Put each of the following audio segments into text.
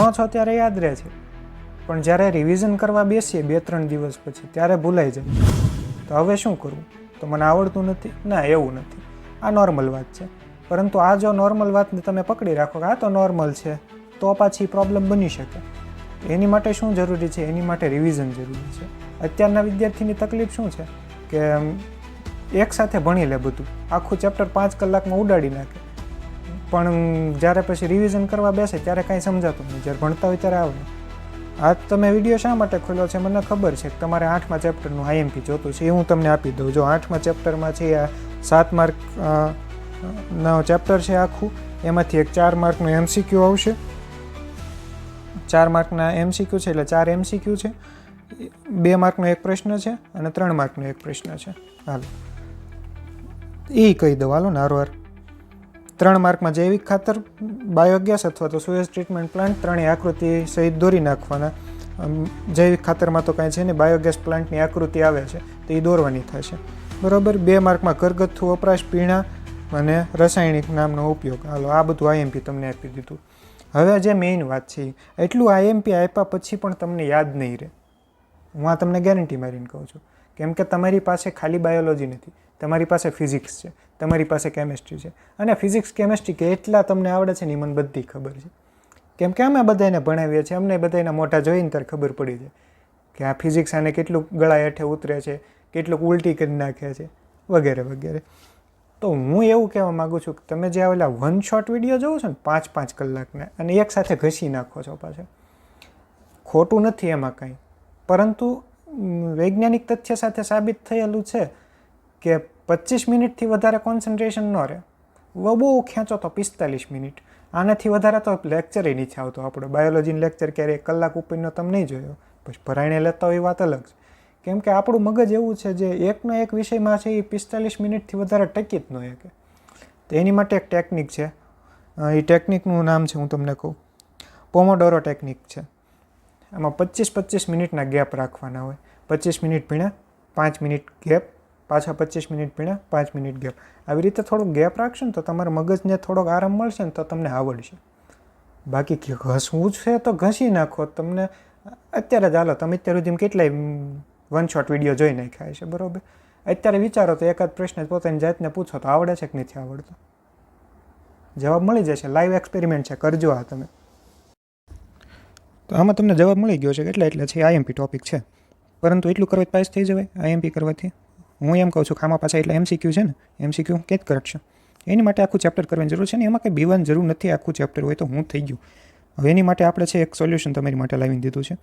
ભણો છો ત્યારે યાદ રહે છે. પણ જ્યારે રિવિઝન કરવા બેસીએ બે ત્રણ દિવસ પછી, ત્યારે ભૂલાઈ જાય. તો હવે શું કરવું? તો મને આવડતું નથી. ના, એવું નથી. આ નોર્મલ વાત છે. પરંતુ આ જો નોર્મલ વાતને તમે પકડી રાખો કે આ તો નોર્મલ છે, તો પાછી પ્રોબ્લેમ બની શકે. એની માટે શું જરૂરી છે? એની માટે રિવિઝન જરૂરી છે. અત્યારના વિદ્યાર્થીની તકલીફ શું છે? કે, એક સાથે ભણી લે બધું. આખું ચેપ્ટર પાંચ કલાકમાં ઉડાડી નાખે. પણ જ્યારે પછી રિવિઝન કરવા બેસે ત્યારે કાંઈ સમજાતું નહીં જ્યારે ભણતા હોય ત્યારે આવે. આ તમે વીડિયો શા માટે ખોલ્યો છે? મને ખબર છે કે તમારે આઠમા ચેપ્ટરનું આઈએમપી જોતું છે. એ હું તમને આપી દઉં. જો આઠમા ચેપ્ટરમાં છે, આ સાત માર્ક નો ચેપ્ટર છે આખું, એમાંથી એક ચાર માર્કનું એમસીક્યુ આવશે. ચાર માર્કના એમસીક્યુ છે એટલે ચાર એમસીક્યુ છે. બે માર્કનો એક પ્રશ્ન છે અને ત્રણ માર્કનો એક પ્રશ્ન છે. હાલો. એ કહી દઉં. હાલો નારો હારવાર ત્રણ માર્કમાં જૈવિક ખાતર, બાયોગેસ અથવા તો સુએઝ ટ્રીટમેન્ટ પ્લાન્ટ ત્રણેય આકૃતિ સહિત દોરી નાખવાના. જૈવિક ખાતરમાં તો કાંઈ છે ને બાયોગેસ પ્લાન્ટની આકૃતિ આવે છે, તો એ દોરવાની થશે બરાબર? બે માર્કમાં ઘરગથ્થુ વપરાશ, પીણા અને રાસાયણિક નામનો ઉપયોગ. હાલો, આ બધું આઈએમપી તમને આપી દીધું. હવે જે મેઇન વાત છે એટલું આઈએમપી આપ્યા પછી પણ તમને યાદ નહીં રહે. હું આ તમને ગેરંટી મારીને કહું છું. કેમ કે તમારી પાસે ખાલી બાયોલોજી નથી, તમારી પાસે ફિઝિક્સ છે. તમારી પાસે કેમેસ્ટ્રી છે. અને ફિઝિક્સ કેમેસ્ટ્રી કેટલા તમને આવડે છે ને મને બધી ખબર છે. કેમ કે અમે બધાને ભણાવીએ છીએ, અમને બધાના મોટા જોઈને ત્યારે ખબર પડી જાય કે આ ફિઝિક્સ આને કેટલું ગળા હેઠે ઉતરે છે, કેટલુંક ઉલટી કરી નાખે છે, વગેરે વગેરે. તો હું એવું કહેવા માગું છું કે તમે જે આવેલા વન શોટ વીડિયો જોવો છો ને, પાંચ પાંચ કલાકના, અને એક સાથે ઘસી નાખો છો પાછા. ખોટું નથી એમાં કંઈ. પરંતુ વૈજ્ઞાનિક તથ્ય સાથે સાબિત થયેલું છે કે પચીસ મિનિટથી વધારે કોન્સન્ટ્રેશન ન રહે. બહુ ખેંચો તો પિસ્તાલીસ મિનિટ. આનાથી વધારે તો લેક્ચરે નથી આવતો. આપણો બાયોલોજીનું લેક્ચર ક્યારે એક કલાક ઉપરનો તમે નહીં જોયો. પછી ભરાઈને લેતા હોય એ વાત અલગ છે. કેમ કે આપણું મગજ એવું છે જે એકનો એક વિષયમાં છે એ પિસ્તાલીસ મિનિટથી વધારે ટકી જ ન શકે. તો એની માટે એક ટેકનિક છે. એ ટેકનિકનું નામ છે, હું તમને કહું. પોમોડોરો ટેકનિક છે. આમાં પચીસ પચીસ મિનિટના ગેપ રાખવાના હોય. પચીસ મિનિટ ભીણે પાંચ મિનિટ ગેપ પાછા પચીસ મિનિટ ભીણા પાંચ મિનિટ ગેપ. આવી રીતે થોડુંક ગેપ રાખશો ને તો તમારા મગજને થોડોક આરામ મળશે ને તો તમને આવડશે. બાકી ઘસવું છે તો ઘસી નાખો. તમને અત્યારે જ હાલો, તમે અત્યાર સુધી કેટલાય વન શોટ વીડિયો જોઈ નાખ્યા છે બરોબર? અત્યારે વિચારો તો એકાદ પ્રશ્ન પોતાની જાતને પૂછો તો આવડે છે કે નથી આવડતો? જવાબ મળી જશે. લાઈવ એક્સપેરિમેન્ટ છે, કરજો આ તમે. તો આમાં તમને જવાબ મળી ગયો છે એટલે એટલે છે? આઈએમપી ટોપિક છે. પરંતુ એટલું કરવાથી પાસ થઈ જવાય? આઈએમપી કરવાથી? હું એમ કહું છું આમાં પાછા એટલે એમસીક્યુ છે ને એમસીક્યુ કે જ કરશે એની માટે આખું ચેપ્ટર કરવાની જરૂર છે ને, એમાં કંઈ બીવાની જરૂર નથી આખું ચેપ્ટર હોય તો હું થઈ ગયું. હવે એની માટે આપણે છે એક સોલ્યુશન તમારી માટે લાવીને દીધું છે.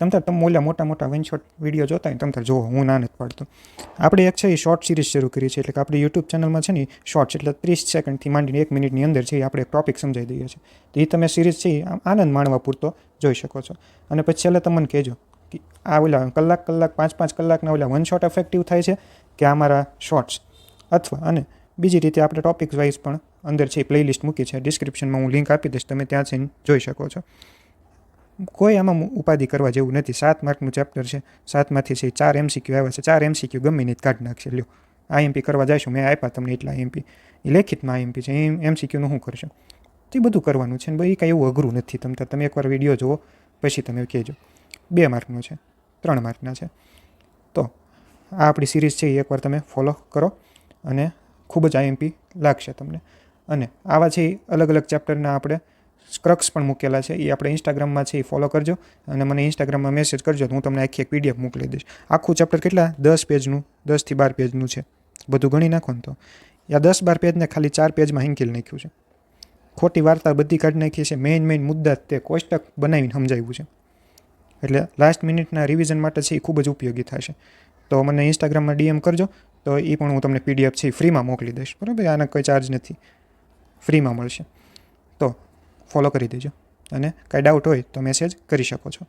તમ તાર તમે ઓલા મોટા મોટા વન શોટ વીડિયો જોતા હોય તમતાર જોવો હું ના નથી પાડતો. આપણે એક છે એ શોર્ટ સિરીઝ શરૂ કરી છે, એટલે કે આપણી યુટ્યુબ ચેનલમાં છે ને શોર્ટ્સ એટલે ત્રીસ સેકન્ડથી માંડીને એક મિનિટની અંદર છે આપણે એક ટોપિક સમજાવી દઈએ છીએ. તો એ તમે સિરીઝ છે આનંદ માણવા પૂરતો જોઈ શકો છો. અને પછી છેલ્લે તમને કહેજો આ ઓલા કલાક કલાક, પાંચ પાંચ કલાકના ઓલા વન શોટ ઇફેક્ટિવ થાય છે કે આ મારા શોર્ટ્સ અથવા અને બીજી રીતે આપણે ટોપિક વાઇઝ પણ અંદર છે પ્લેલિસ્ટ મૂકી છે ડિસ્ક્રિપ્શનમાં હું લિંક આપી દઈશ, તમે ત્યાં જઈને જોઈ શકો છો. કોઈ આમાં ઉપાધિ કરવા જેવું નથી. સાત માર્કનું ચેપ્ટર છે. સાતમાંથી છે ચાર એમસીક્યુ આવ્યા છે, ચાર એમસીક્યુ ગમે નહીં કાઢી નાખશે. લ્યો આઈએમપી કરવા જઈશું. મેં આપ્યા તમને એટલા આઈએમપી એ લેખિતમાં આઈએમપી છે. એ એમસીક્યુનું શું કરશો? તે બધું કરવાનું છે ને ભાઈ કાંઈ એવું અઘરું નથી. તમતા તમે એકવાર વીડિયો જુઓ, પછી તમે કહેજો. બે માર્કનો છે, ત્રણ માર્કના છે. તો આ આપણી સિરીઝ છે, એ એકવાર તમે ફોલો કરો અને ખૂબ જ આઈએમપી લાગશે તમને. અને આવા છે અલગ અલગ ચેપ્ટરના આપણે સ્ક્રક્સ પણ મૂકેલા છે, એ આપણે ઇન્સ્ટાગ્રામમાં છે એ ફોલો કરજો અને મને ઇન્સ્ટાગ્રામમાં મેસેજ કરજો હું તમને આખી એક પીડીએફ મોકલી દઈશ. આખું ચેપ્ટર કેટલા? દસ પેજનું દસથી બાર પેજનું છે. બધું ગણી નાખો ને તો. યા દસ બાર પેજને ખાલી ચાર પેજમાં હિંકેલ નાખ્યું છે. ખોટી વાર્તા બધી કાઢી નાખી છે. મેઇન મેઇન મુદ્દા તે કોષ્ટક બનાવીને સમજાવ્યું છે. એટલે લાસ્ટ મિનિટના રિવિઝન માટે છે એ ખૂબ જ ઉપયોગી થશે. તો મને ઇન્સ્ટાગ્રામમાં ડીએમ કરજો, તો એ પણ હું તમને પીડીએફ છે ફ્રીમાં મોકલી દઈશ. બરાબર? આના કોઈ ચાર્જ નથી. ફ્રીમાં મળશે. તો ફોલો કરી દેજો. અને કાંઈ ડાઉટ હોય તો મેસેજ કરી શકો છો.